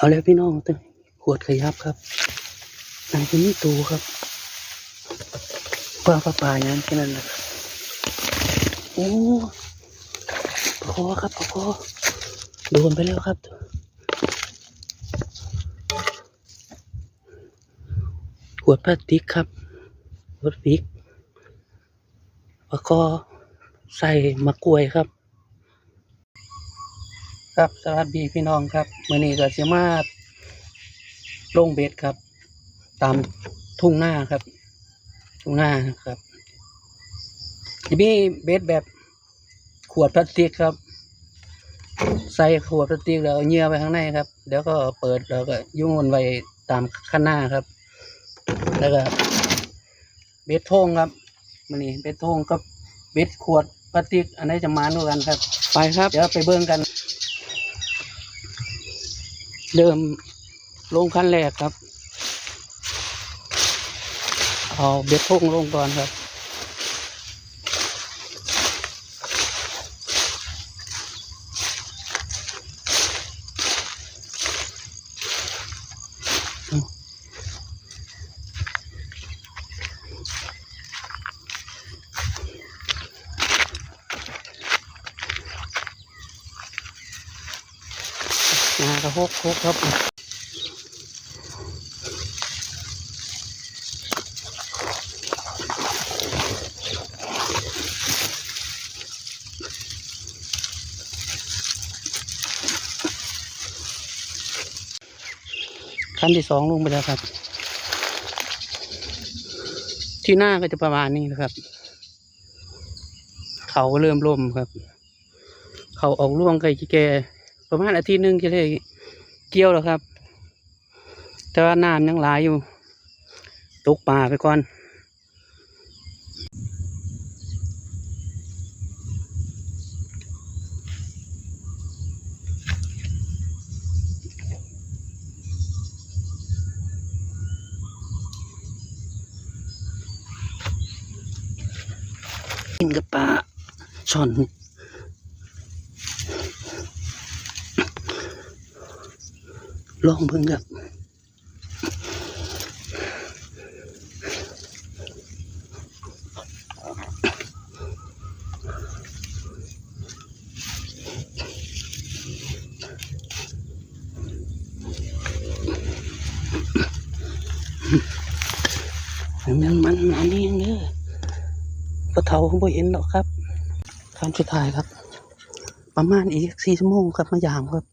เอาแล้วพี่น้องตึงขวดขยับครับนายที่นี่ตูครับปลาปลาปลาอย่างนั้นแค่นั้นแหละครับโอ้ปลาคอครับปลาคอโดนไปแล้วครับขวดพลาสติกครับขวดพลาสติกปลาคอใส่มะกล้วยครับ ครับสวัสดีพี่น้องครับมื่อนี้ก็จะมาลงเบ็ดครับ ตามทุ่งหน้าครับ ทุ่งหน้าครับจะมีเบ็ดแบบขวดพลาสติกครับ ใส่ขวดพลาสติกแล้วเอาเหยื่อไปข้างในครับ เดี๋ยวก็เปิดแล้วก็ยุ่งวนไว้ตามข้างหน้าครับ แล้วก็เบ็ดโทงครับมื่อนี้เบ็ดโทงกับเบ็ดขวดพลาสติกอันไหนจะมาด้วยกันครับ ไปครับ เดี๋ยวไปเบิ่งกัน เริ่มลงขั้นแรกครับ เอาเบ็ดพุ่งลงก่อนครับ งากระหกหกครับขั้นที่สองลงไปแล้วครับ ที่หน้าก็จะประมาณนี้นะครับ เขาเริ่มล่มครับ เขาออกร่วงไกลที่แก ประมาณอาทิตย์หนึ่งจะได้เกี่ยวแล้วครับ แต่ว่าน้ำยังหลายอยู่ ตกป่าไปก่อนกินกับปลาช่อน ลองเพิ่งครับมันมันอันนี้เด้อปะเทาผมบ่เห็นหรอกครับคำสุดท้ายครับ ประมาณอีกสี่ชั่วโมงครับมายามครับ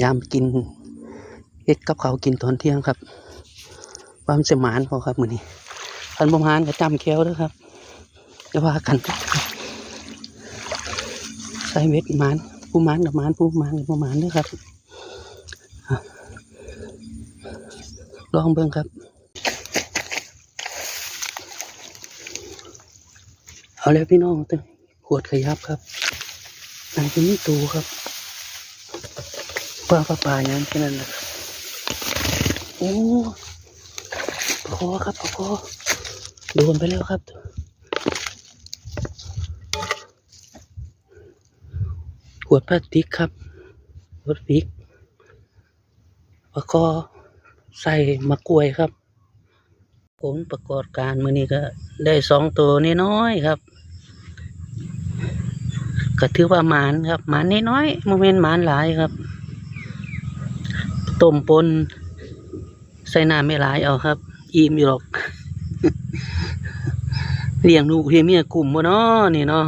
ยามกินเฮ็ดกับเขากินตอนเที่ยงครับความเสมานพอครับมือนี้พันประมาณก็จำแก้วด้วยครับจะว่ากันใส่เม็ดมานผู้มานกับมานผู้มานกับมานด้วยครับลองเบิ่งครับ เอาแล้วพี่น้องตึงขวดขยับครับนายที่นี่ตูครับ ปลาปลาปลาอย่างนั้นแค่นั้นแหละครับโอ้ปลาคอครับปลาคอโดนไปแล้วครับ ขวดพลาสติกครับขวดพลาสติกปลาคอใส่มะกล้วยครับ ผมประกอบการมือนี้ก็ได้สองตัวน้อยๆครับก็ถือว่าหมานครับหมานน้อยๆโมเมนหมานหลายครับ ต้มปนใส่น้ำไม่หลายเอาครับ อิ่มอยู่หรอก เลี้ยงลูกเฮียเมียกลุ่มบ่เนาะนี่เนาะ